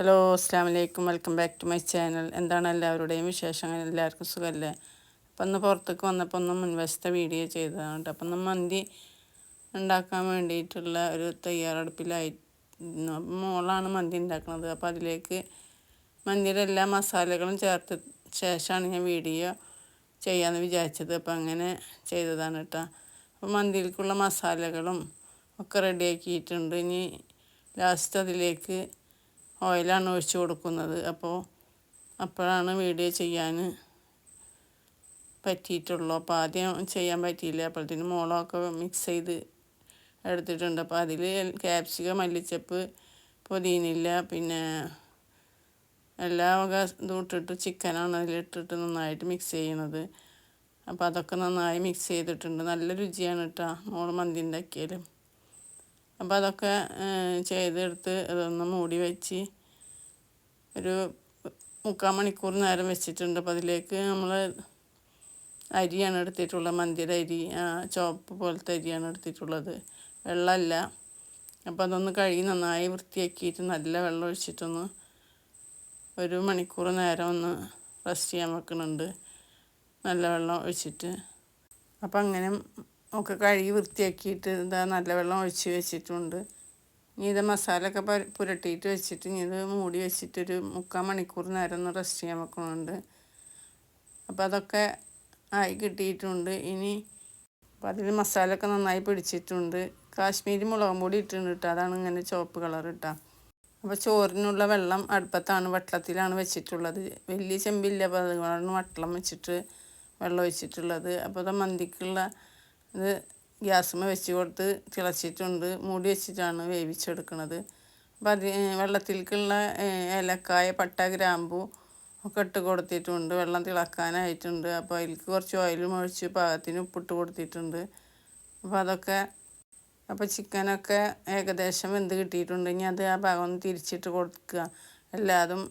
Hello അസ്സാം വലൈക്കും welcome back to my channel. എന്താണ് എല്ലാവരുടെയും വിശേഷങ്ങൾ? എല്ലാവർക്കും സുഖമല്ലേ? അപ്പം ഒന്ന് പുറത്തേക്ക് വന്നപ്പോൾ ഒന്ന് മുൻവശത്തെ വീഡിയോ ചെയ്തതാണ് കേട്ടോ. അപ്പം ഒന്ന് മന്തി ഉണ്ടാക്കാൻ വേണ്ടിയിട്ടുള്ള ഒരു തയ്യാറെടുപ്പിലായി മോളാണ് മന്തി ഉണ്ടാക്കുന്നത്. അപ്പോൾ അതിലേക്ക് മന്തിയുടെ എല്ലാ മസാലകളും ചേർത്ത് ശേഷമാണ് ഞാൻ വീഡിയോ ചെയ്യാമെന്ന് വിചാരിച്ചത്. അപ്പോൾ അങ്ങനെ ചെയ്തതാണ് കേട്ടോ. അപ്പോൾ മന്തിയിലേക്കുള്ള മസാലകളും ഒക്കെ റെഡിയാക്കിയിട്ടുണ്ട്. ഇനി ലാസ്റ്റ് അതിലേക്ക് ഓയിലാണ് ഒഴിച്ചു കൊടുക്കുന്നത്. അപ്പോൾ അപ്പോഴാണ് വീഡിയോ ചെയ്യാൻ പറ്റിയിട്ടുള്ളൂ. അപ്പോൾ ആദ്യം ചെയ്യാൻ പറ്റിയില്ല. അപ്പോഴത്തേന് മോളൊക്കെ മിക്സ് ചെയ്ത് എടുത്തിട്ടുണ്ട്. അപ്പോൾ അതിൽ ക്യാപ്സിക്ക മല്ലിച്ചപ്പ് പൊതിയുന്നില്ല പിന്നെ എല്ലാ വക ഇതും ഇട്ടിട്ട് ചിക്കനാണ് അതിലിട്ടിട്ട് നന്നായിട്ട് മിക്സ് ചെയ്യണത് അപ്പോൾ അതൊക്കെ നന്നായി മിക്സ് ചെയ്തിട്ടുണ്ട്. നല്ല രുചിയാണ് കേട്ടോ മോൾ മന്തി ഉണ്ടാക്കിയാലും അപ്പോൾ അതൊക്കെ ചെയ്തെടുത്ത് അതൊന്ന് മൂടി വെച്ച് ഒരു മുക്കാൽ മണിക്കൂർ നേരം വെച്ചിട്ടുണ്ട്. അപ്പോൾ അതിലേക്ക് നമ്മൾ അരിയാണ് എടുത്തിട്ടുള്ളത്. മന്തിയുടെ അരി ചോപ്പ് പോലത്തെ അരിയാണ് എടുത്തിട്ടുള്ളത്. വെള്ളമല്ല. അപ്പോൾ അതൊന്ന് കഴുകി നന്നായി വൃത്തിയാക്കിയിട്ട് നല്ല വെള്ളം ഒഴിച്ചിട്ടൊന്ന് ഒരു മണിക്കൂർ നേരം ഒന്ന് റെസ്റ്റ് ചെയ്യാൻ വെക്കുന്നുണ്ട്. നല്ല വെള്ളം ഒഴിച്ചിട്ട്. അപ്പം അങ്ങനെ ഒക്കെ കഴുകി വൃത്തിയാക്കിയിട്ട് ഇതാ നല്ല വെള്ളം ഒഴിച്ച് വെച്ചിട്ടുണ്ട്. ഇനി ഇത് മസാലയൊക്കെ പുരട്ടിയിട്ട് വെച്ചിട്ട് ഇനി ഇത് മൂടി വെച്ചിട്ടൊരു മുക്കാൽ മണിക്കൂർ നേരം ഒന്ന് റെസ്റ്റ് ചെയ്യാൻ വെക്കുന്നുണ്ട് അപ്പോൾ അതൊക്കെ ആയി കിട്ടിയിട്ടുണ്ട്. ഇനി അപ്പോൾ അതിൽ മസാലയൊക്കെ നന്നായി പിടിച്ചിട്ടുണ്ട്. കാശ്മീരി മുളകും പൊടി ഇട്ടിട്ടുണ്ട് കേട്ടോ അതാണ് ഇങ്ങനെ ചുവപ്പ് കളർ ഇട്ടാ അപ്പോൾ ചോറിനുള്ള വെള്ളം അടുപ്പത്താണ് വട്ടത്തിലാണ് വെച്ചിട്ടുള്ളത്. വലിയ ചെമ്പില്ല അപ്പോൾ അതുകൊണ്ടാണ് വട്ടളം വെച്ചിട്ട് വെള്ളം ഒഴിച്ചിട്ടുള്ളത്. അപ്പോൾ അത് മന്തിക്കുള്ള ഇത് ഗ്യാസുമ്മ വെച്ച് കൊടുത്ത് തിളച്ചിട്ടുണ്ട്. മൂടി വെച്ചിട്ടാണ് വേവിച്ചെടുക്കുന്നത് അപ്പം അത് വെള്ളത്തിലേക്കുള്ള ഏലക്കായ പട്ട ഗ്രാമ്പു ഒക്കെ ഇട്ട് കൊടുത്തിട്ടുണ്ട്. വെള്ളം തിളക്കാനായിട്ടുണ്ട്. അപ്പോൾ അതിലേക്ക് കുറച്ച് ഓയിലും ഒഴിച്ച് പാകത്തിന് ഉപ്പിട്ട് കൊടുത്തിട്ടുണ്ട്. അപ്പോൾ അതൊക്കെ അപ്പോൾ ചിക്കനൊക്കെ ഏകദേശം വെന്ത് കിട്ടിയിട്ടുണ്ടെങ്കിൽ അത് ആ ഭാഗം ഒന്ന് തിരിച്ചിട്ട് കൊടുക്കുക. എല്ലാതും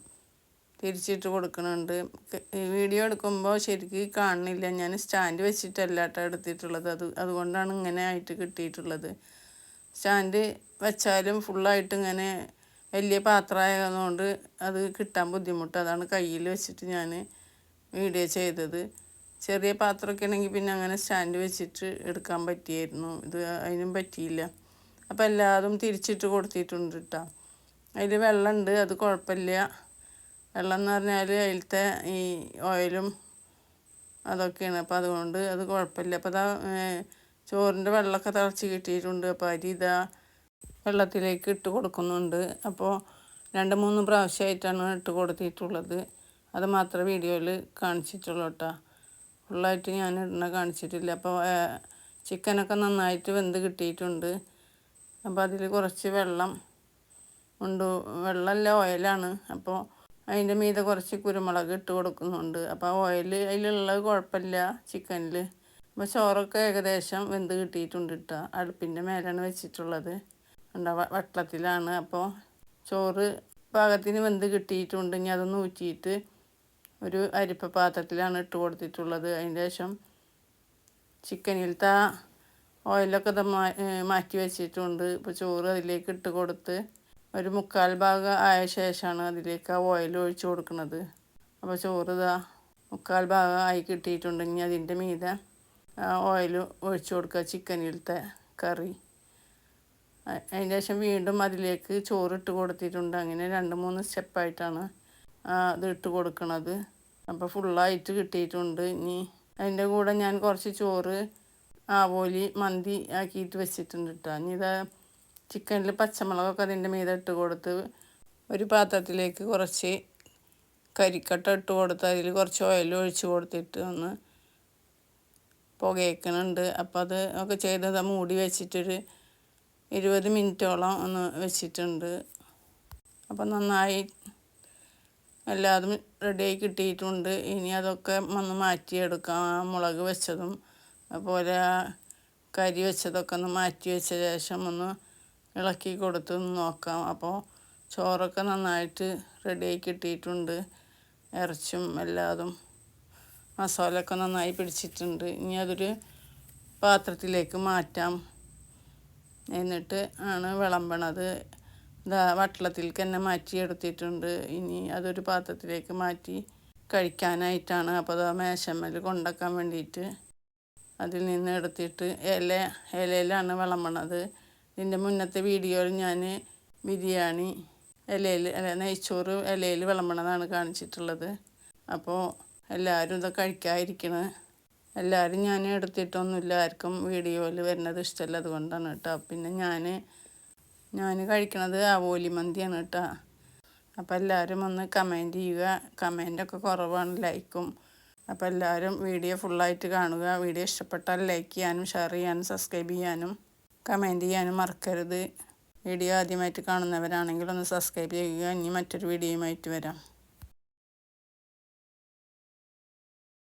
തിരിച്ചിട്ട് കൊടുക്കുന്നുണ്ട് വീഡിയോ എടുക്കുമ്പോൾ ശരിക്കും കാണുന്നില്ല. ഞാൻ സ്റ്റാൻഡ് വെച്ചിട്ടല്ല കേട്ടോ എടുത്തിട്ടുള്ളത്. അത് അതുകൊണ്ടാണ് ഇങ്ങനെ ആയിട്ട് കിട്ടിയിട്ടുള്ളത്. സ്റ്റാൻഡ് വെച്ചാലും ഫുള്ളായിട്ട് ഇങ്ങനെ വലിയ പാത്രമായതുകൊണ്ട് അത് കിട്ടാൻ ബുദ്ധിമുട്ട്. അതാണ് കയ്യിൽ വെച്ചിട്ട് ഞാൻ വീഡിയോ ചെയ്തത്. ചെറിയ പാത്രമൊക്കെ ആണെങ്കിൽ പിന്നെ അങ്ങനെ സ്റ്റാൻഡ് വെച്ചിട്ട് എടുക്കാൻ പറ്റിയായിരുന്നു. ഇത് അതിനും പറ്റിയില്ല. അപ്പോൾ എല്ലാതും തിരിച്ചിട്ട് കൊടുത്തിട്ടുണ്ട് കേട്ടോ അതിൽ വെള്ളമുണ്ട്. അത് കുഴപ്പമില്ല. വെള്ളം എന്ന് പറഞ്ഞാൽ അതിലത്തെ ഈ ഓയിലും അതൊക്കെയാണ്. അപ്പോൾ അതുകൊണ്ട് അത് കുഴപ്പമില്ല. അപ്പോൾ അതാ ചോറിന്റെ വെള്ളമൊക്കെ തിളച്ച് കിട്ടിയിട്ടുണ്ട്. അപ്പോൾ അരി ഇതാ വെള്ളത്തിലേക്ക് ഇട്ട് കൊടുക്കുന്നുണ്ട്. അപ്പോൾ രണ്ട് മൂന്ന് പ്രാവശ്യമായിട്ടാണ് ഇട്ട് കൊടുത്തിട്ടുള്ളത്. അത് മാത്രമേ വീഡിയോയിൽ കാണിച്ചിട്ടുള്ളൂ കേട്ടോ. ഫുള്ളായിട്ട് ഞാൻ ഇടണ കാണിച്ചിട്ടില്ല. അപ്പോൾ ചിക്കനൊക്കെ നന്നായിട്ട് വെന്ത് കിട്ടിയിട്ടുണ്ട്. അപ്പോൾ അതിൽ കുറച്ച് വെള്ളം ഉണ്ട്? വെള്ളമല്ല ഓയിലാണ്. അപ്പോൾ അതിന്റെ മീതെ കുറച്ച് കുരുമുളക് ഇട്ട് കൊടുക്കുന്നുണ്ട്. അപ്പോൾ ഓയിൽ അതിലുള്ളത് കുഴപ്പമില്ല ചിക്കനിൽ അപ്പോൾ ചോറൊക്കെ ഏകദേശം വെന്ത് കിട്ടിയിട്ടുണ്ട് കേട്ടോ അടുപ്പിന്റെ മേലാണ് വെച്ചിട്ടുള്ളത്. ഉണ്ടാ വട്ടത്തിലാണ്. അപ്പോൾ ചോറ് പാകത്തിന് വെന്ത് കിട്ടിയിട്ടുണ്ട്. ഇനി അതൊന്ന് ഊറ്റിയിട്ട് ഒരു അരിപ്പ പാത്രത്തിലാണ് ഇട്ട് കൊടുത്തിട്ടുള്ളത്. അതിന്റെ ശേഷം ചിക്കനിലത്തെ ഓയിലൊക്കെ മാറ്റി വെച്ചിട്ടുണ്ട്. ഇപ്പോൾ ചോറ് അതിലേക്ക് ഇട്ട് കൊടുത്ത് ഒരു മുക്കാൽ ഭാഗം ആയ ശേഷമാണ് അതിലേക്ക് ആ ഓയിൽ ഒഴിച്ചു കൊടുക്കുന്നത്. അപ്പോൾ ചോറ് ഇതാ മുക്കാൽ ഭാഗം ആയി കിട്ടിയിട്ടുണ്ടെങ്കിൽ അതിന്റെ മീതെ ഓയിൽ ഒഴിച്ചു കൊടുക്കുക. ചിക്കനിലത്തെ കറി. അതിന് ശേഷം വീണ്ടും അതിലേക്ക് ചോറിട്ട് കൊടുത്തിട്ടുണ്ട്. അങ്ങനെ രണ്ട് മൂന്ന് സ്റ്റെപ്പായിട്ടാണ് അത് ഇട്ട് കൊടുക്കുന്നത് അപ്പോൾ ഫുള്ളായിട്ട് കിട്ടിയിട്ടുണ്ട്. ഇനി അതിന്റെ കൂടെ ഞാൻ കുറച്ച് ചോറ് ആവോലി മന്തി ആക്കിയിട്ട് വെച്ചിട്ടുണ്ട് കേട്ടോ ഇനി ഇത് ചിക്കനിൽ പച്ചമുളകൊക്കെ അതിന്റെ മീതെ ഇട്ട് കൊടുത്ത് ഒരു പാത്രത്തിലേക്ക് കുറച്ച് കരിക്കട്ട ഇട്ട് കൊടുത്ത് അതിൽ കുറച്ച് ഓയിൽ ഒഴിച്ച് കൊടുത്തിട്ട് ഒന്ന് പുകയ്ക്കണുണ്ട്. അപ്പോൾ അത് ഒക്കെ ചെയ്തത് മൂടി വെച്ചിട്ടൊരു ഇരുപത് മിനിറ്റോളം ഒന്ന് വെച്ചിട്ടുണ്ട്. അപ്പോൾ നന്നായി എല്ലാതും റെഡിയായി കിട്ടിയിട്ടുണ്ട്. ഇനി അതൊക്കെ ഒന്ന് മാറ്റിയെടുക്കാം. ആ മുളക് വെച്ചതും അതുപോലെ കരി വെച്ചതൊക്കെ ഒന്ന് മാറ്റി വെച്ച ശേഷം ഒന്ന് ഇളക്കി കൊടുത്ത് നോക്കാം. അപ്പോൾ ചോറൊക്കെ നന്നായിട്ട് റെഡിയായി കിട്ടിയിട്ടുണ്ട്. ഇറച്ചും എല്ലാതും മസാലയൊക്കെ നന്നായി പിടിച്ചിട്ടുണ്ട്. ഇനി അതൊരു പാത്രത്തിലേക്ക് മാറ്റാം. എന്നിട്ട് ആണ് വിളമ്പണത്. ഇതാ വട്ടളത്തിലേക്ക് തന്നെ മാറ്റി എടുത്തിട്ടുണ്ട് ഇനി അതൊരു പാത്രത്തിലേക്ക് മാറ്റി കഴിക്കാനായിട്ടാണ്. അപ്പോൾ അത് മേശമ്മൽ കൊണ്ടാക്കാൻ വേണ്ടിയിട്ട് അതിൽ നിന്ന് എടുത്തിട്ട് ഇല ഇലയിലാണ് വിളമ്പണത്. ഇതിന്റെ മുന്നത്തെ വീഡിയോയിൽ ഞാൻ ബിരിയാണി ഇലയിൽ അല്ല നെയ്ച്ചോറ് ഇലയിൽ വിളമ്പണതാണ് കാണിച്ചിട്ടുള്ളത്. അപ്പോൾ എല്ലാവരും ഇത് കഴിക്കാതിരിക്കണേ. എല്ലാവരും ഞാൻ എടുത്തിട്ടൊന്നുമില്ല. ആർക്കും വീഡിയോയിൽ വരുന്നത് ഇഷ്ടമല്ല. അതുകൊണ്ടാണ് കേട്ടോ. പിന്നെ ഞാൻ ഞാൻ കഴിക്കണത് അവോലി മന്തിയാണ് കേട്ടോ. അപ്പോൾ എല്ലാവരും ഒന്ന് കമന്റ് ചെയ്യുക. കമന്റൊക്കെ കുറവാണ്. ലൈക്കും അപ്പോൾ എല്ലാവരും വീഡിയോ ഫുള്ളായിട്ട് കാണുക. വീഡിയോ ഇഷ്ടപ്പെട്ടാൽ ലൈക്ക് ചെയ്യാനും ഷെയർ ചെയ്യാനും സബ്സ്ക്രൈബ് ചെയ്യാനും. കമന്റ് ചെയ്യാനും മറക്കരുത്. വീഡിയോ ആദ്യമായിട്ട് കാണുന്നവരാണെങ്കിൽ ഒന്ന് സബ്സ്ക്രൈബ് ചെയ്യുക. ഇനി മറ്റൊരു വീഡിയോയുമായിട്ട് വരാം.